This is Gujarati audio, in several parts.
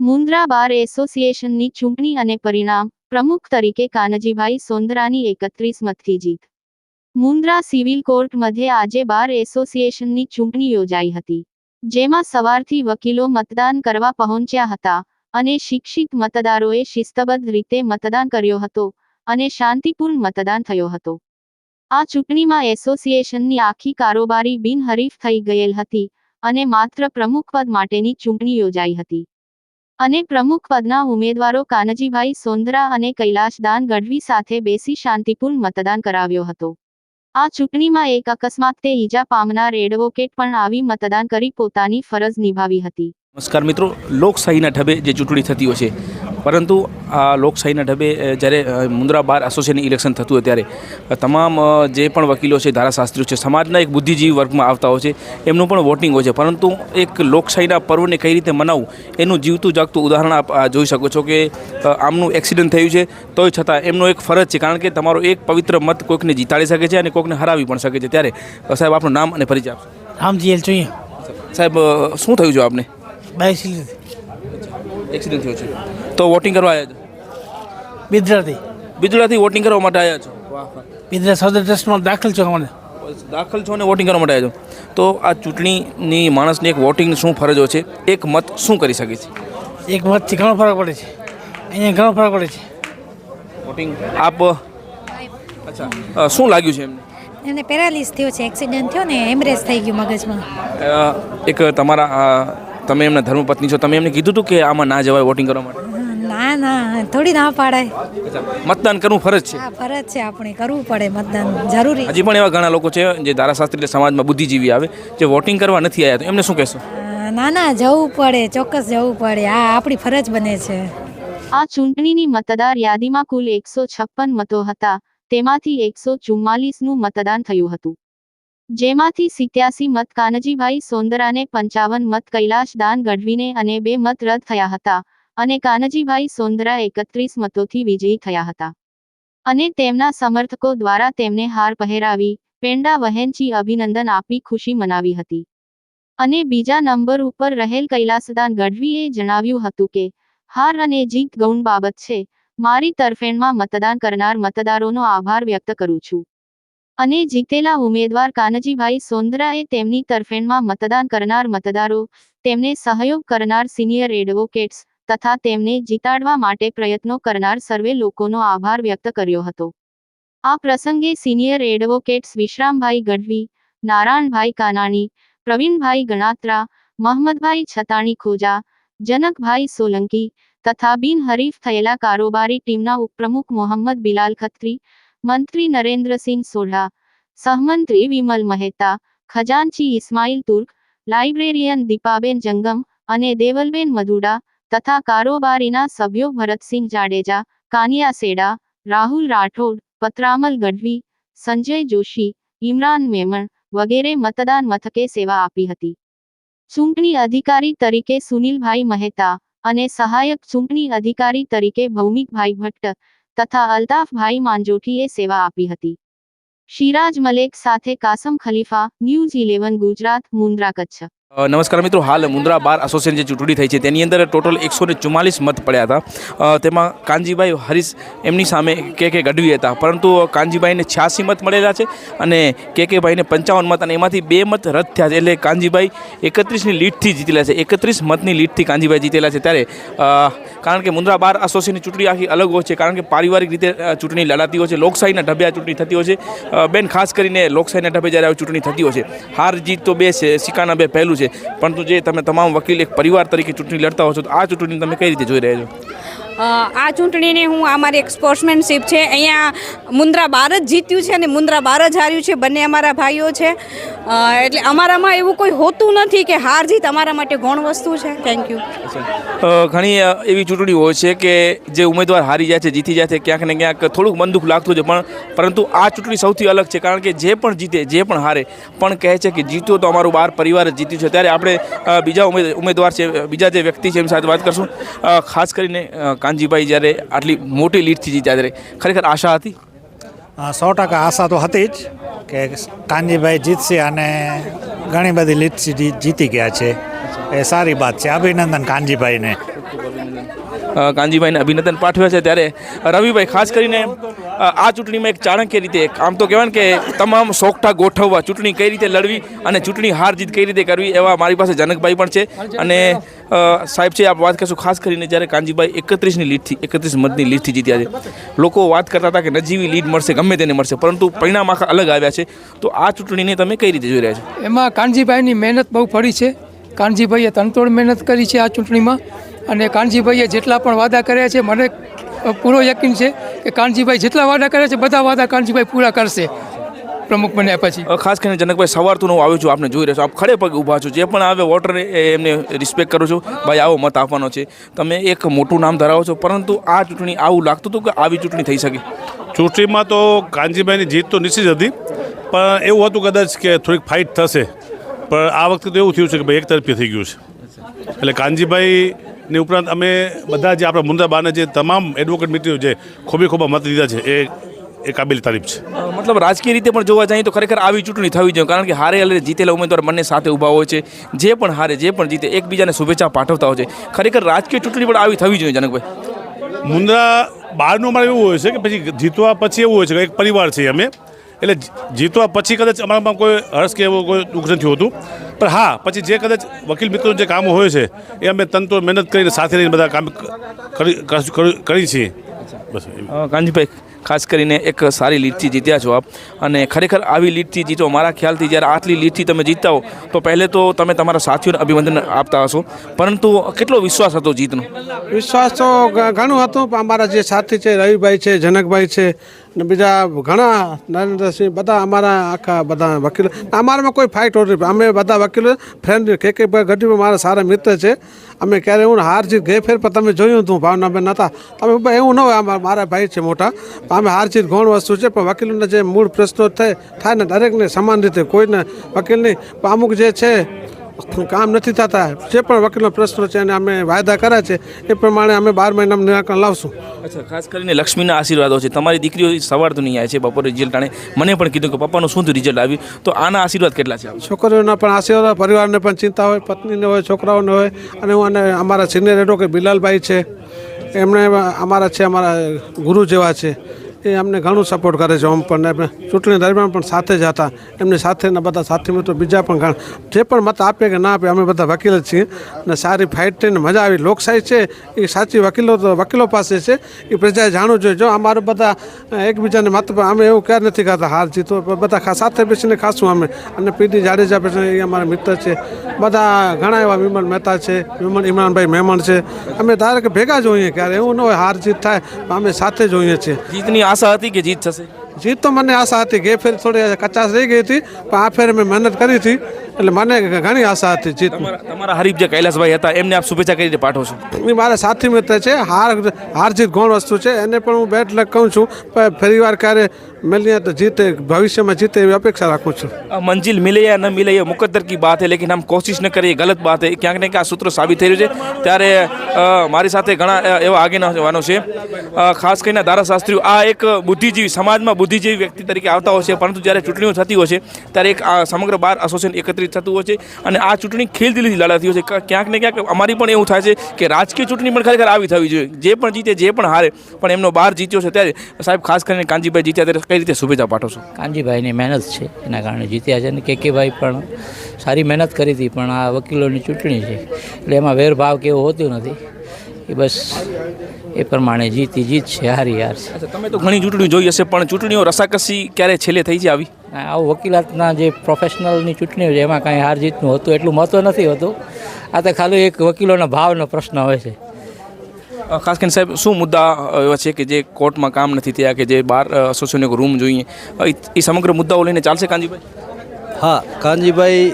મુન્દ્રા બાર એસોસિએશનની ચૂંટણી અને પરિણામ પ્રમુખ તરીકે કાનજીભાઈ સોંદરાની એકત્રીસ મતથી જીત. મુન્દ્રા સિવિલ કોર્ટ મધ્યે આજે બાર એસોસિએશનની ચૂંટણી યોજાઈ હતી, જેમાં સવારથી વકીલો મતદાન કરવા પહોંચ્યા હતા અને શિક્ષિત મતદારોએ શિસ્તબદ્ધ રીતે મતદાન કર્યો હતો અને શાંતિપૂર્ણ મતદાન થયો હતો. આ ચૂંટણીમાં એસોસિએશનની આખી કારોબારી બિનહરીફ થઈ ગયેલ હતી અને માત્ર પ્રમુખપદ માટેની ચૂંટણી યોજાઈ હતી. અને પ્રમુખપદના ઉમેદવારો કાનજીભાઈ સોંદરા અને કૈલાશદાન ગઢવી સાથે બેસી શાંતિપૂર્ણ મતદાન કરાવ્યો હતો. આ ચૂંટણીમાં એક અકસ્માતે ઈજા પામનાર એડવોકેટ પણ આવી મતદાન કરી પોતાની ફરજ નિભાવી હતી. નમસ્કાર મિત્રો લોકશાહીના ઢબે જે ચૂંટણી થતી હોય છે પરંતુ આ લોકશાહીના ઢબે જ્યારે મુન્દ્રા બાર એસોસિએશન ઇલેક્શન થતું હોય ત્યારે તમામ જે પણ વકીલો છે ધારાશાસ્ત્રીઓ છે સમાજના એક બુદ્ધિજીવી વર્ગમાં આવતા હોય છે એમનું પણ વોટિંગ હોય છે. પરંતુ એક લોકશાહીના પર્વને કઈ રીતે મનાવવું એનું જીવતું જાગતું ઉદાહરણ આપ જોઈ શકો છો કે આમનું એક્સિડન્ટ થયું છે તોય છતાં એમનો એક ફરજ છે કારણ કે તમારો એક પવિત્ર મત કોઈકને જીતાડી શકે છે અને કોઈકને હરાવી પણ શકે છે. ત્યારે સાહેબ આપનું નામ અને પરિચય આપશો. રામજી એલ જોઈએ. સાહેબ શું થયું છે આપને? બાઇસિકલ એક્સિડન્ટ થયો છે. તો વોટિંગ કરવા આવ્યા છો? બિદ્રાથી. બિદડાથી વોટિંગ કરવા માટે આવ્યા છો? બિદ્રા સૌદર ટ્રસ્ટમાં દાખલ છો મને દાખલ છો ને વોટિંગ કરવા માટે આવ્યા છો. તો આ ચૂંટણીની માણસની એક વોટિંગ શું ફરજો છે? એક મત શું કરી શકે છે? એક મતથી ઘણો ફરક પડે છે. અહીંયા ઘણો ફરક પડે છે. વોટિંગ આપ અચ્છા શું લાગ્યું છે એમને? એને પેરાલિસ થયો છે એક્સિડન્ટ થયો ને એમરેજ થઈ ગયું મગજમાં. એક તમારા તમે એમના ધર્મપત્ની છો. તમે એમને કીધું હતું કે આમાં ના જવાય વોટિંગ કરવા માટે? ના ના થોડી ના પાડાય. મતદાન કરવું ફરજ છે? ફરજ છે આપણે. કરવું પડે મતદાન જરૂરી. હજી પણ એવા ઘણા લોકો છે જે ધારાશાસ્ત્રી સમાજમાં બુદ્ધિજીવી આવે જે વોટિંગ કરવા નથી આવ્યા તો એમને શું કહેશો? ના ના જવું પડે ચોક્કસ જવું પડે. આ આપણી ફરજ બને છે. આ ચૂંટણીની મતદાર યાદીમાં કુલ એકસો છપ્પન મતો હતા. તેમાંથી એકસો ચુમ્માલીસનું મતદાન થયું હતું. જેમાંથી સિત્યાસી મત કાનજીભાઈ સોંદરાને પંચાવન મત, કૈલાશ દાન ગઢવીને અને બે મત રદ થયા હતા અને કાનજીભાઈ સોંદરા એકત્રીસ મતોથી વિજયી થયા હતા. અને તેમના સમર્થકો દ્વારા તેમને હાર પહેરાવી, પેંડા વહેંચી અભિનંદન આપી ખુશી મનાવી હતી. અને બીજા નંબર ઉપર રહેલ કૈલાસદાન ગઢવીએ જણાવ્યું હતું કે, હાર અને જીત ગૌણ બાબત છે. મારી તરફેણમાં મતદાન કરનાર મતદારોનો આભાર વ્યક્ત કરું છું. અને જીતેલા ઉમેદવાર કાનજીભાઈ સોંદરાએ તેમની તરફેણમાં મતદાન કરનાર મતદારો, તેમને સહયોગ કરનાર સિનિયર એડવોકેટ્સ તથા તેમને જીતાડવા માટે પ્રયત્નો કરનાર સર્વે લોકોનો આભાર વ્યક્ત કર્યો હતો. આ પ્રસંગે સિનિયર એડવોકેટ્સ વિશ્રામભાઈ ગઢવી, નારાયણભાઈ કાનાણી, પ્રવીણભાઈ ગણાત્રા, મહમદભાઈ છતાણી ખોજા, જનકભાઈ સોલંકી તથા બિનહરીફ થયેલા કારોબારી ટીમના ઉપપ્રમુખ મોહમ્મદ બિલાલ ખત્રી મંત્રી નરેન્દ્રસિંહ સોઢા, સહમંત્રી વિમલ મહેતા, ખજાનચી ઇસ્માઇલ તુર્ક, લાઇબ્રેરિયન દીપાબેન જંગમ અને દેવલબેન મધુડા તથા કારોબારીના સભ્યો ભરતસિંહ જાડેજા, કાનિયા સેડા, રાહુલ રાઠોડ, પતરામલ ગઢવી, સંજય જોશી, ઇમરાન મેમણ વગેરે મતદાન મથકે સેવા આપી હતી. ચૂંટણી અધિકારી તરીકે સુનિલભાઈ મહેતા અને સહાયક ચૂંટણી અધિકારી તરીકે ભૌમિકભાઈ ભટ્ટ તથા અલ્તાફભાઈ માંજોઠીએ સેવા આપી હતી. શિરાજ મલેક સાથે કાસમ ખલીફા, ન્યૂઝ ઇલેવન, ગુજરાત, મુન્દ્રા, કચ્છ. નમસ્કાર મિત્રો. હાલ મુન્દ્રા બાર એસોસિએશન જે ચૂંટણી થઈ છે, તેની અંદર ટોટલ એકસો મત પડ્યા હતા. તેમાં કાનજીભાઈ હરીશ એમની સામે કે કે ગઢવી હતા. પરંતુ કાનજીભાઈને છ્યાસી મત મળેલા છે અને કે કે ભાઈને પંચાવન મત અને એમાંથી બે મત રદ થયા છે. એટલે કાનજીભાઈ એકત્રીસની લીડથી જીતેલા છે. એકત્રીસ મતની લીડથી કાનજીભાઈ જીતેલા છે. ત્યારે કારણ કે મુન્દ્રા બાર એસોસિએશનની ચૂંટણી આખી અલગ હોય છે, કારણ કે પારિવારિક રીતે ચૂંટણી લડાતી હોય છે, લોકશાહીના ઢબે ચૂંટણી થતી હોય છે. બેન, ખાસ કરીને લોકશાહીના ઢબે જ્યારે ચૂંટણી થતી હોય છે, હાર જીત તો બે છે, સિક્કાના બે પહેલું છે. પરંતુ જે તમે તમામ વકીલ એક પરિવાર તરીકે ચૂંટણી લડતા હો છો, તો આ ચૂંટણી તમે કઈ રીતે જોઈ રહ્યા છો? આ ચૂંટણીને હું અમારી એક સ્પોર્ટ્સમેનશીપ છે. અહીંયા મુન્દ્રા બાર જ જીત્યું છે અને મુન્દ્રા બાર જ હાર્યું છે. બંને અમારા ભાઈઓ છે. એટલે અમારામાં એવું કોઈ હોતું નથી કે હાર જીત અમારા માટે ગૌણ વસ્તુ છે. થેન્ક યુ ઘણી એવી ચૂંટણી હોય છે કે જે ઉમેદવાર હારી જાય છે, જીતી જાય છે, ક્યાંક ને ક્યાંક થોડુંક મન દુઃખ લાગતું છે. પણ, પરંતુ આ ચૂંટણી સૌથી અલગ છે, કારણ કે જે પણ જીતે, જે પણ હારે, પણ કહે છે કે જીત્યો તો અમારું બાર પરિવાર જ જીત્યું છે. ત્યારે આપણે બીજા ઉમેદવાર છે, બીજા જે વ્યક્તિ છે, એમની સાથે વાત કરશું. ખાસ કરીને કાનજીભાઈ જ્યારે આટલી મોટી લીડથી જીત્યા ત્યારે ખરેખર આશા હતી? સો ટકા આશા તો હતી જ કે કાનજીભાઈ જીતશે અને ઘણી બધી લીડ જીતી ગયા છે. એ સારી વાત છે. અભિનંદન કાનજીભાઈને. કાનજીભાઈને અભિનંદન પાઠવ્યા છે. ત્યારે રવિભાઈ ખાસ કરીને આ ચૂંટણીમાં એક ચાણક્ય રીતે આમ તો કહેવાય કે તમામ સોગઠા ગોઠવવા ચૂંટણી કઈ રીતે લડવી અને ચૂંટણી હાર જીત કઈ રીતે કરવી એવા મારી પાસે જનકભાઈ પણ છે. અને સાહેબ છે આપ વાત કરશું ખાસ કરીને જ્યારે કાનજીભાઈ એકત્રીસની લીડથી એકત્રીસ મતની લીડથી જીત્યા છે. લોકો વાત કરતા હતા કે નજીવી લીડ મળશે ગમે તેને મળશે પરંતુ પરિણામ આખા અલગ આવ્યા છે. તો આ ચૂંટણીને તમે કઈ રીતે જોઈ રહ્યા છો? એમાં કાનજીભાઈની મહેનત બહુ પડી છે. કાનજીભાઈએ તનતોડ મહેનત કરી છે આ ચૂંટણીમાં. અને કાનજીભાઈએ જેટલા પણ વાદા કર્યા છે મને પૂરો યકીન છે કે કાનજીભાઈ જેટલા વાદા કરે છે બધા વાદા કાનજીભાઈ પૂરા કરશે. પ્રમુખ બન્યા પછી. ખાસ કરીને જનકભાઈ સવારથી હું આવ્યો છું આપને જોઈ રહ્યો છું. આપ ખડે પગે ઊભા છો. જે પણ આવે વોટર એમને રિસ્પેક્ટ કરું છું. ભાઈ આવો મત આપવાનો છે. તમે એક મોટું નામ ધરાવો છો પરંતુ આ ચૂંટણી આવું લાગતું હતું કે આવી ચૂંટણી થઈ શકે? ચૂંટણીમાં તો કાનજીભાઈની જીત તો નિશ્ચિત હતી પણ એવું હતું કદાચ કે થોડીક ફાઇટ થશે. પણ આ વખતે તો એવું થયું છે કે ભાઈ એક તરફી થઈ ગયું છે. એટલે કાનજીભાઈની ઉપરાંત અમે બધા જે આપણા મુંદ્રાબાને જે તમામ એડવોકેટ મિત્રો જે ખોબે ખોબા મત દીધા છે એ એ કાબિલ તારીફ છે. મતલબ રાજકીય રીતે પણ જોવા જઈએ તો ખરેખર આવી ચૂંટણી થવી જોઈએ કારણ કે હારે હારે જીતેલા ઉમેદવાર બંને સાથે ઊભા હોય છે. જે પણ હારે જે પણ જીતે એકબીજાને શુભેચ્છા પાઠવતા હોય છે. ખરેખર રાજકીય ચૂંટણી પણ આવી થવી જોઈએ જનકભાઈ. મુંદ્રા બહારનું અમારે એવું હોય છે કે પછી જીતવા પછી એવું હોય છે કે એક પરિવાર છે અમે. એટલે જીતવા પછી કદાચ અમારામાં કોઈ હર્ષ કે એવું કોઈ દુઃખ નથી હોતું પણ હા, પછી જે કદાચ વકીલ મિત્રોનું જે કામો હોય છે, એ અમે તંતો મહેનત કરીને સાથે રહીને બધા કામ કરી કરી- છીએ બસ. કાનજીભાઈ ખાસ કરીને એક સારી લીડથી જીત્યા છો આપ. અને ખરેખર આવી લીડથી જીતો, મારા ખ્યાલથી જ્યારે આટલી લીડથી તમે જીતતા હો, તો પહેલે તો તમે તમારા સાથીઓને અભિનંદન આપતા હશો. પરંતુ કેટલો વિશ્વાસ હતો જીતનો? વિશ્વાસ તો ઘણું હતું. અમારા જે સાથી છે, રવિભાઈ છે, જનકભાઈ છે ને બીજા ઘણા, નરેન્દ્રસિંહ, બધા અમારા આખા બધા વકીલો. અમારામાં કોઈ ફાઇટ હોતી. અમે બધા વકીલો ફ્રેન્ડ કે કે ગઢવી મારા સારા મિત્ર છે. અમે ક્યારે હું હાર જીત ગઈ, ફેર પણ તમે જોયું હતું ભાવનાબેન હતા. તમે એવું ન હોય અમારા મારા ભાઈ છે મોટા. પણ અમે હાર જીત ગૌણ વસ્તુ છે, પણ વકીલોના જે મૂળ પ્રશ્નો થાય થાય ને દરેકને સમાન રીતે, કોઈને વકીલની અમુક જે છે કામ નથી થતા. જે પણ વકીલનો પ્રશ્નો છે અને અમે વાયદા કર્યા છે એ પ્રમાણે અમે બાર મહિનામાં નિરાકરણ લાવશું. અચ્છા ખાસ કરીને લક્ષ્મીના આશીર્વાદો છે. તમારી દીકરીઓ સવાર તો નહીં આવે છે બપોરે રિઝલ્ટ આણે. મને પણ કીધું કે પપ્પાનું શું રિઝલ્ટ આવ્યું? તો આના આશીર્વાદ કેટલા છે? છોકરીઓના પણ આશીર્વાદ પરિવારને પણ ચિંતા હોય પત્નીને હોય છોકરાઓને હોય. અને હું અને અમારા સિનિયર એડવોકેટ બિલાલભાઈ છે. એમણે અમારા છે અમારા ગુરુ જેવા છે. એ અમને ઘણું સપોર્ટ કરે છે. ઓમ પણ એમને ચૂંટણી દરમિયાન પણ સાથે જ હતા. એમની સાથેના બધા સાથી મિત્રો બીજા પણ ઘણા. જે પણ મત આપે કે ના આપે, અમે બધા વકીલ જ છીએ. અને સારી ફાઇટ થઈને મજા આવી. લોકશાહી છે, એ સાચી વકીલો તો વકીલો પાસે છે. એ પ્રજાએ જાણવું જોઈએ. જો અમારે બધા એકબીજાને મત અમે એવું ક્યારે નથી કરતા, હાર જીતો. બધા સાથે બેસીને ખાશું અમે. અને પીડી જાડેજા બેસીને એ અમારા મિત્ર છે. બધા ઘણા એવા વિમલ મહેતા છે, વિમલ ઇમરાનભાઈ મહેમાન છે. અમે ધારે ભેગા જ હોઈએ ક્યારે. એવું ન હોય હાર જીત થાય અમે સાથે જ હોઈએ છીએ. જીતની આશા હતી કે જીત થશે? જીત તો મને આશા હતી કે ફેર થોડી કચાશ રહી ગઈ હતી, પણ આ ફેર મેં મહેનત કરી હતી. એટલે મને ઘણી આશા હતી જીત તમારા તમારા હરીફ જે કૈલાસભાઈ હતા એમને આપ શુભેચ્છા કઈ રીતે પાઠવો છો? એ મારા સાથી મિત્ર છે હાર હાર જીત ગૌણ વસ્તુ છે એને પણ હું બેટ લગ કહું છું પણ ફરી વાર ક્યારે મળીએ તો જીતે ભવિષ્યમાં જીતે એવી અપેક્ષા રાખું છું. આ મંજિલ મિલે યા ન મિલે એ મુકદ્દર કી બાત હે લેકિન હમ કોશિશ ન કરીએ ગલત બાત હે. ક્યાંક ને ક્યાંક આ સૂત્ર સાબિત થઈ રહ્યું છે. ત્યારે મારી સાથે ઘણા એવા આગેના જવાનો છે. ખાસ કરીને ધારાશાસ્ત્રીઓ આ એક બુદ્ધિજીવી સમાજમાં બુદ્ધિજીવી વ્યક્તિ તરીકે આવતા હોય છે પરંતુ જ્યારે ચૂંટણીઓ થતી હોય છે ત્યારે એક સમગ્ર બાર એસોસિએશન એકત્રિત થતું હોય છે અને આ ચૂંટણી ખેલદિલીથી લડાતી હોય છે. ક્યાંક ને ક્યાંક અમારી પણ એવું થાય છે કે રાજકીય ચૂંટણી પણ ખરેખર આવી થવી જોઈએ. જે પણ જીતે જે પણ હારે પણ એમનો બહાર જીત્યો છે ત્યારે સાહેબ ખાસ કરીને કાનજીભાઈ જીત્યા ત્યારે કઈ રીતે શુભેચ્છા પાઠવશો કાનજીભાઈની મહેનત છે એના કારણે જીત્યા છે અને કે કે પણ સારી મહેનત કરી હતી પણ આ વકીલોની ચૂંટણી છે. એટલે એમાં વેરભાવ કેવો હોતો નથી. એ બસ એ પ્રમાણે જીતી જીત છે હારી હાર છે તમે તો ઘણી ચૂંટણીઓ જોઈ હશે પણ ચૂંટણીઓ રસાકસી ક્યારે છેલ્લે થઈ છે આવી? આવું વકીલાતના જે પ્રોફેશનલની ચૂંટણી છે એમાં કાંઈ હાર જીતનું હતું એટલું મહત્ત્વ નથી હોતું. આ તો ખાલી એક વકીલોના ભાવનો પ્રશ્ન હોય છે. ખાસ કરીને સાહેબ શું મુદ્દા એવા છે કે જે કોર્ટમાં કામ નથી થયા કે જે બાર એસોસિએશનનો રૂમ જોઈએ? એ એ સમગ્ર મુદ્દાઓ લઈને ચાલશે કાનજીભાઈ? હા કાનજીભાઈ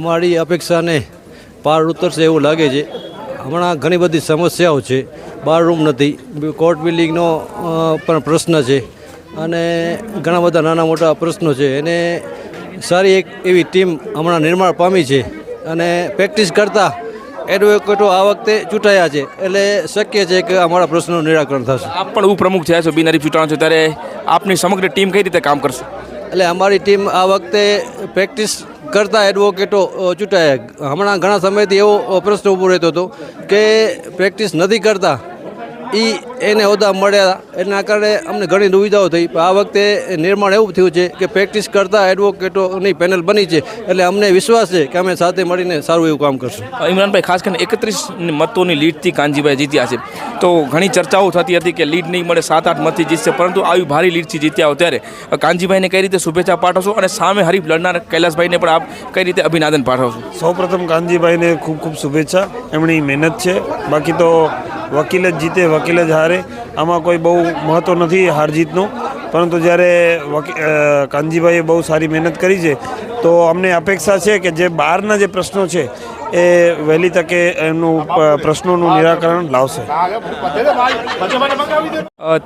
અમારી અપેક્ષાને પાર ઉતરશે એવું લાગે છે. હમણાં ઘણી બધી સમસ્યાઓ છે. બાર રૂમ નથી. કોર્ટ બિલ્ડિંગનો પણ પ્રશ્ન છે. અને ઘણા બધા નાના મોટા પ્રશ્નો છે. એને સારી એક એવી ટીમ હમણાં નિર્માણ પામી છે અને પ્રેક્ટિસ કરતાં એડવોકેટો આ વખતે ચૂંટાયા છે. એટલે શક્ય છે કે અમારા પ્રશ્નોનું નિરાકરણ થશે. આપ પણ ઉપપ્રમુખ થયા છો બિનહરીફ ચૂંટાણો છો ત્યારે આપની સમગ્ર ટીમ કઈ રીતે કામ કરશે? એટલે અમારી ટીમ આ વખતે પ્રેક્ટિસ કરતા એડવોકેટો ચૂંટાયા. હમણાં ઘણા સમયથી એવો પ્રશ્ન ઊભો રહેતો હતો કે પ્રેક્ટિસ નથી કરતા એ એને હોદ્દા મળ્યા. એના કારણે અમને ઘણી દુવિધાઓ થઈ. પણ આ વખતે નિર્માણ એવું થયું છે કે પ્રેક્ટિસ કરતા એડવોકેટોની પેનલ બની છે. એટલે અમને વિશ્વાસ છે કે અમે સાથે મળીને સારું એવું કામ કરશું. ઇમરાનભાઈ ખાસ કરીને એકત્રીસ મતોની લીડથી કાનજીભાઈ જીત્યા છે. તો ઘણી ચર્ચાઓ થતી હતી કે લીડ નહીં મળે સાત આઠ મતથી જીતશે. પરંતુ આવી ભારી લીડથી જીત્યા હો ત્યારે. કાનજીભાઈને કઈ રીતે શુભેચ્છા પાઠવશો અને સામે હરીફ લડનાર કૈલાસભાઈને પણ આપ કઈ રીતે અભિનંદન પાઠવશો? સૌપ્રથમ કાનજીભાઈને ખૂબ ખૂબ શુભેચ્છા. એમની મહેનત છે. બાકી તો વકીલ જ જીતે, વકીલ જ હારે. આમાં કોઈ બહુ મહત્ત્વ નથી હાર જીતનું પરંતુ જ્યારે કાનજીભાઈએ બહુ સારી મહેનત કરી છે, તો અમને અપેક્ષા છે કે જે બહારના જે પ્રશ્નો છે એ વહેલી તકે એમનું પ્રશ્નોનું નિરાકરણ લાવશે.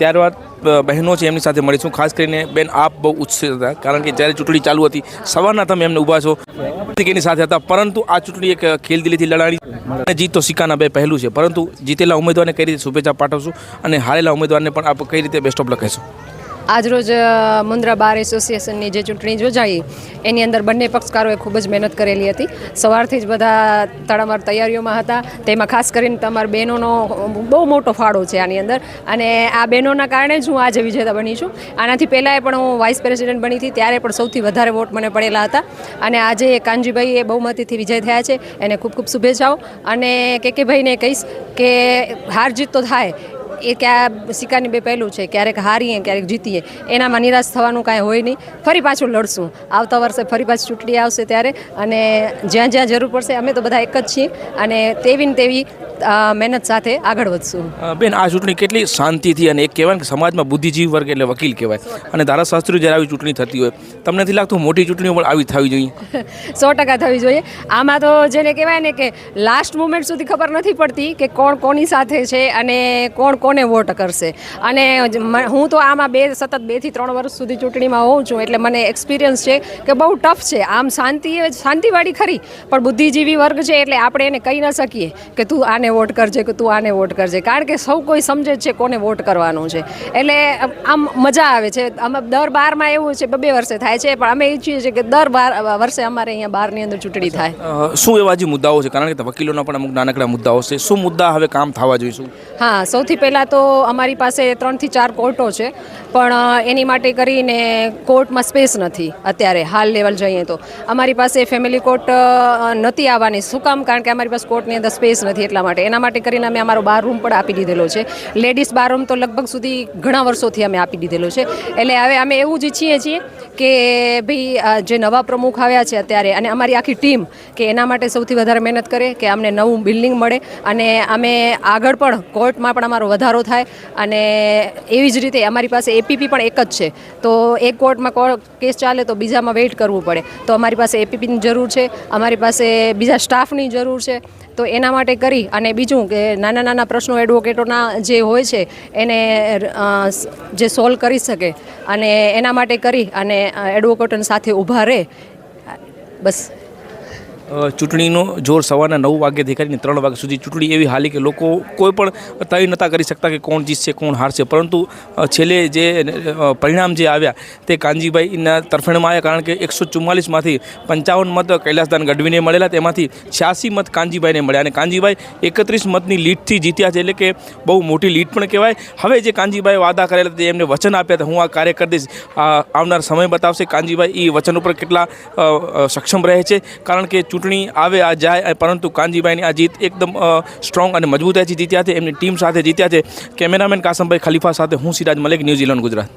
ત્યારબાદ બહેનો છે, એમની સાથે મળીશું. ખાસ કરીને બેન, આપ બહુ ઉત્સુક હતા, કારણ કે જ્યારે ચૂંટણી ચાલુ હતી, સવારના તમે એમને ઊભા છો. એની સાથે હતા, પરંતુ આ ચૂંટણી એક ખેલદિલીથી લડાણી. જીત તો સિક્કાના બે પહેલું છે, પરંતુ જીતેલા ઉમેદવારને કઈ રીતે શુભેચ્છા પાઠવશું અને હારેલા ઉમેદવારને પણ આપ કઈ રીતે બેસ્ટ ઓફ લખ કહેશો? આજરોજ મુન્દ્રા બાર એસોસિએશનની જે ચૂંટણી યોજાઈ, એની અંદર બંને પક્ષકારોએ ખૂબ જ મહેનત કરેલી હતી. સવારથી જ બધા તડામાર તૈયારીઓમાં હતા. તેમાં ખાસ કરીને તમારા બહેનોનો બહુ મોટો ફાળો છે આની અંદર. અને આ બહેનોના કારણે જ હું આજે વિજેતા બની છું. આનાથી પહેલાંય પણ હું વાઇસ પ્રેસિડેન્ટ બની હતી. ત્યારે પણ સૌથી વધારે વોટ મને પડેલા હતા. અને આજે કાનજીભાઈ એ બહુમતીથી વિજય થયા છે. એને ખૂબ ખૂબ શુભેચ્છાઓ. અને કે ભાઈને કહીશ કે હાર જીત તો થાય એ ક્યાં સિક્કાની બે પહેલું છે ક્યારેક હારીએ ક્યારેક જીતીએ એનામાં નિરાશ થવાનું કાંઈ હોય નહીં. ફરી પાછું લડશું. આવતા વર્ષે ફરી પાછી ચૂંટણી આવશે ત્યારે અને જ્યાં જ્યાં જરૂર પડશે અમે તો બધા એક જ છીએ અને તેવી ને તેવી મહેનત સાથે આગળ વધશું. બેન આ ચૂંટણી કેટલી શાંતિથી અને એક કહેવાય કે સમાજમાં બુદ્ધિજીવી વર્ગ એટલે વકીલ કહેવાય. અને ધારાશાસ્ત્રીઓ જ્યારે આવી ચૂંટણી થતી હોય તમને નથી લાગતું મોટી ચૂંટણીઓ પણ આવી થવી જોઈએ? સો ટકા થવી જોઈએ. આમાં તો જેને કહેવાય ને કે લાસ્ટ મુમેન્ટ સુધી ખબર નથી પડતી કે કોણ કોની સાથે છે અને કોણ કોને વોટ કરશે? અને હું તો આમાં બે સતત બેથી ત્રણ વર્ષ સુધી ચૂંટણીમાં હોઉં છું એટલે મને એક્સપિરિયન્સ છે કે બહુ ટફ છે. આમ શાંતિ શાંતિવાળી ખરી પણ બુદ્ધિજીવી વર્ગ છે એટલે આપણે એને કહી ન શકીએ કે તું આને વોટ કરજે કે તું આને વોટ કરજે કારણ કે સૌ કોઈ સમજે જ છે કોને વોટ કરવાનું છે. એટલે આમ મજા આવે છે. અમે દર બારમાં એવું છે બે વર્ષે થાય છે પણ અમે ઈચ્છીએ છીએ કે દર બાર વર્ષે અમારે અહીંયા બારની અંદર ચૂંટણી થાય. શું એવા જે મુદ્દાઓ છે? કારણ કે વકીલોના પણ અમુક નાનકડા મુદ્દાઓ છે. શું મુદ્દા હવે કામ થવા જોઈશું? હા સૌથી પહેલાં તો અમારી પાસે ત્રણથી ચાર કોર્ટો છે, પણ એની માટે કરીને કોર્ટમાં સ્પેસ નથી અત્યારે, હાલ લેવલ જઈએ તો. અમારી પાસે ફેમિલી કોર્ટ નથી આવવાની. શું કામ? કારણ કે અમારી પાસે કોર્ટની અંદર સ્પેસ નથી એટલા માટે. એના માટે કરીને અમે અમારો બાર રૂમ પણ આપી દીધેલો છે. લેડીઝ બાર રૂમ તો લગભગ સુધી ઘણા વર્ષોથી અમે આપી દીધેલો છે. એટલે હવે અમે એવું જ ઈચ્છીએ છીએ કે ભાઈ જે નવા પ્રમુખ આવ્યા છે અત્યારે, અને અમારી આખી ટીમ કે એના માટે સૌથી વધારે મહેનત કરે કે અમને નવું બિલ્ડિંગ મળે, અને અમે આગળ પણ કોર્ટમાં પણ અમારો વધારો થાય, અને એવી જ રીતે અમારી પાસે એપીપી પણ એક જ છે. તો એક કોર્ટમાં કેસ ચાલે તો બીજામાં વેઇટ કરવું પડે. તો અમારી પાસે એપીપીની જરૂર છે, અમારી પાસે બીજા સ્ટાફની જરૂર છે તો એના માટે કરી અને બીજું કે નાના નાના પ્રશ્નો એડવોકેટોના જે હોય છે, એને જે સોલ્વ કરી શકે અને એના માટે કરી અને એડવોકેટોની સાથે ઊભા રહે. બસ. ચૂંટણીનો જોર સવારના નવ વાગ્યાથી કરીને ત્રણ વાગ્યા સુધી ચૂંટણી એવી હાલી કે લોકો કોઈ પણ તય નહોતા કરી શકતા કે કોણ જીતશે, કોણ હારશે. પરંતુ છેલ્લે જે પરિણામ જે આવ્યા તે કાનજીભાઈના તરફેણમાં આવ્યા કારણ કે એકસો ચુમ્માલીસમાંથી પંચાવન મત કૈલાસદાન ગઢવીને મળેલા તેમાંથી છ્યાસી મત કાનજીભાઈને મળ્યા અને કાનજીભાઈ એકત્રીસ મતની લીડથી જીત્યા છે એટલે કે બહુ મોટી લીડ પણ કહેવાય. હવે જે કાનજીભાઈ વાદા કરેલા તે એમને વચન આપ્યા હતા. હું આ કાર્ય કરી દઈશ. આવનાર સમય બતાવશે. કાનજીભાઈ એ વચન ઉપર કેટલા સક્ષમ રહે છે. કારણ કે ચૂંટણી આવે, આ જાય પરંતુ કાનજીભાઈની આ જીત એકદમ સ્ટ્રોંગ અને મજબૂતાઈથી જીત્યા છે. એમની ટીમ સાથે જીત્યા છે. કેમેરામેન કાસમભાઈ ખલીફા સાથે હું સિરાજ મલિક, ન્યૂઝીલેન્ડ, ગુજરાત.